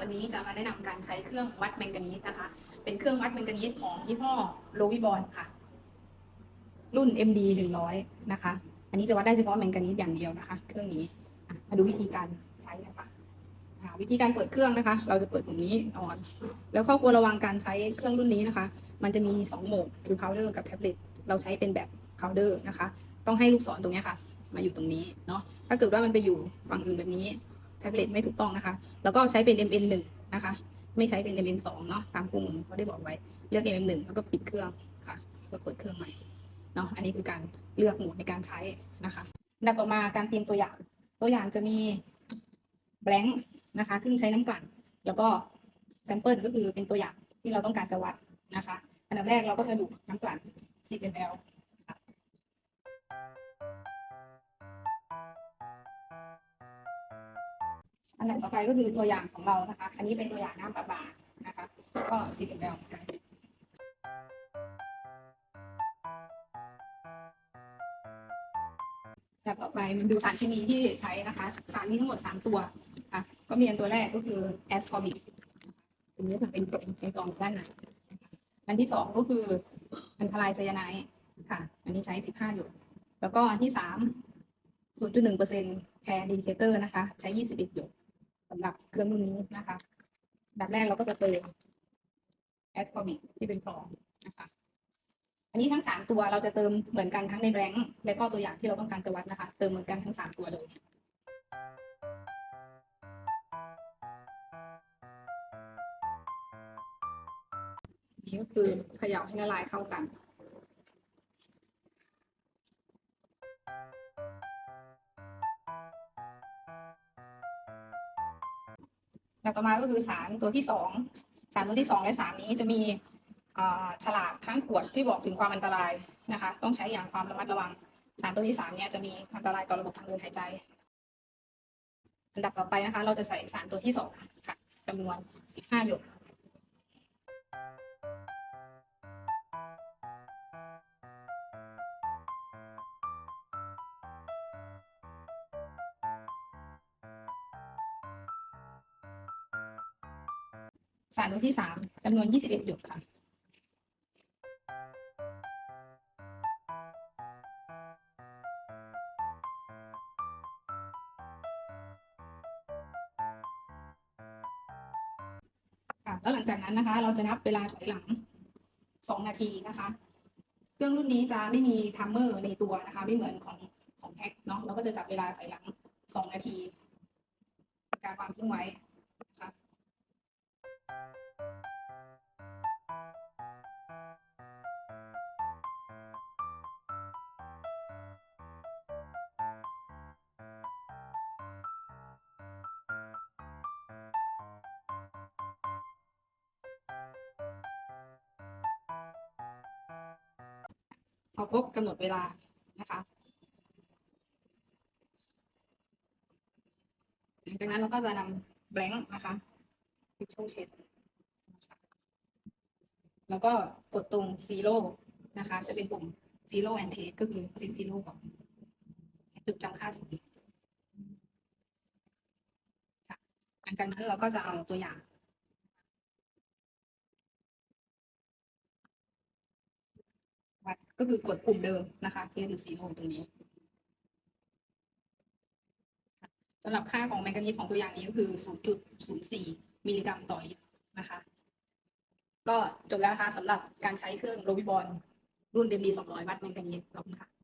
วันนี้จะมาแนะนำการใช้เครื่องวัดแมงกานีสนะคะ เป็นเครื่องวัดแมงกานีสของยี่ห้อโลวิบอลค่ะ รุ่น MD 100 นะคะ อันนี้จะวัดได้เฉพาะแมงกานีสอย่างเดียวนะคะ เครื่องนี้มาดูวิธีการใช้กันค่ะวิธีการเปิดเครื่องนะคะ เราจะเปิดตรงนี้ออน แล้วข้อควรระวังการใช้เครื่องรุ่นนี้นะคะ มันจะมี 2 โหมดคือ powder กับ tablet เราใช้เป็นแบบ powder นะคะ ต้องให้ลูกศรตรงนี้ค่ะ มาอยู่ตรงนี้เนาะถ้าเกิดว่ามันไปอยู่ฝั่งอื่นแบบนี้ แท็บเล็ตไม่ถูกต้องนะคะ แล้วก็ใช้เป็น MN 1 นะคะ ไม่ใช้เป็น MN 2 เนาะตามคู่มือเขาได้บอกไว้ เลือก MN 1 แล้วก็ปิดเครื่องค่ะก็เปิดเครื่องใหม่เนาะ อันนี้คือการเลือกโหมดในการใช้นะคะดับต่อมาการเตรียมตัวอย่าง ตัวอย่างจะมี blank นะคะซึ่ใช้น้ำกลั่น แล้วก็ sample ก็คือเป็นตัวอย่างที่เราต้องการจะวัดนะคะ อันดับแรกเราก็จะดูน้ำกลั่น 10 ml อันดับต่อไปก็คือตัวอย่างของเรานะคะ อันนี้เป็นตัวอย่างน้ำประปานะคะ ก็10 ml เหมือนกันแบบต่อไปมันดูสารเคมีที่ใช้นะคะ สารมีทั้งหมด 3 ตัวอะก็มีอันตัวแรกก็คือแอสคอบิกตัวนี้เป็นกรดเป็นกองด้านในอันที่สองก็คืออันทลายไซยาไนด์ค่ะ อันนี้ใช้ 15 หยดแล้วก็อันที่สาม0.1เปอร์เซ็นต์แพรดิเคเตอร์นะคะ ใช้ 21หยด สำหรับเครื่องรุ่นนี้นะคะดับแรกเราก็จะเติมแอสคอบิกที่เป็นสองนะคะ อันนี้ทั้งสามตัวเราจะเติมเหมือนกันทั้งในแบงค์และก็ตัวอย่างที่เราต้องการจะวัดนะคะ เติมเหมือนกันทั้งสามตัวเลยนี่ก็คือเขย่าให้ละลายเข้ากัน แล้วต่อมาก็คือสารตัวที่สองสารตัวที่สองและสามนี้จะมีฉลากข้างขวดที่บอกถึงความอันตรายนะคะ ต้องใช้อย่างความระมัดระวัง สารตัวที่สามเนี่ยจะมีอันตรายต่อระบบทางเดินหายใจ อันดับต่อไปนะคะ เราจะใส่สารตัวที่สองค่ะจำนวนสิบห้าหยด สารตัวที่สามจำนวนยี่สิบเอ็ดหยดค่ะ ค่ะ แล้วหลังจากนั้นนะคะ เราจะนับเวลาถอยหลังสองนาทีนะคะ เครื่องรุ่นนี้จะไม่มีทัมเมอร์ในตัวนะคะ ไม่เหมือนของของแฮกเนาะ เราก็จะจับเวลาถอยหลังสองนาที การวางทิ้งไว้ อครบกำหนดเวลานะคะ หลังจากนั้นเราก็จะนำแบงค์นะคะทิชชู่เช็ด แล้วก็กดตรงซีโร่นะคะ จะเป็นปุ่มซีโร่แอนเทสก็คือซิซีโร่ก่อนจุดจำค่าสูงหลังจากนั้นเราก็จะเอาตัวอย่าง วัด ก็คือกดปุ่มเดิมนะคะเทสหรือซีโทนตรงนี้สำหรับค่าของแมงกานีสของตัวอย่างนี้ก็คือ 0.04 มิลลิกรัมต่อลิตรนะคะ ก็จบแล้วนะคะสำหรับการใช้เครื่องโรบิบอลรุ่นเดมดี200 วัตต์แมงกานีสขอบคุณค่ะ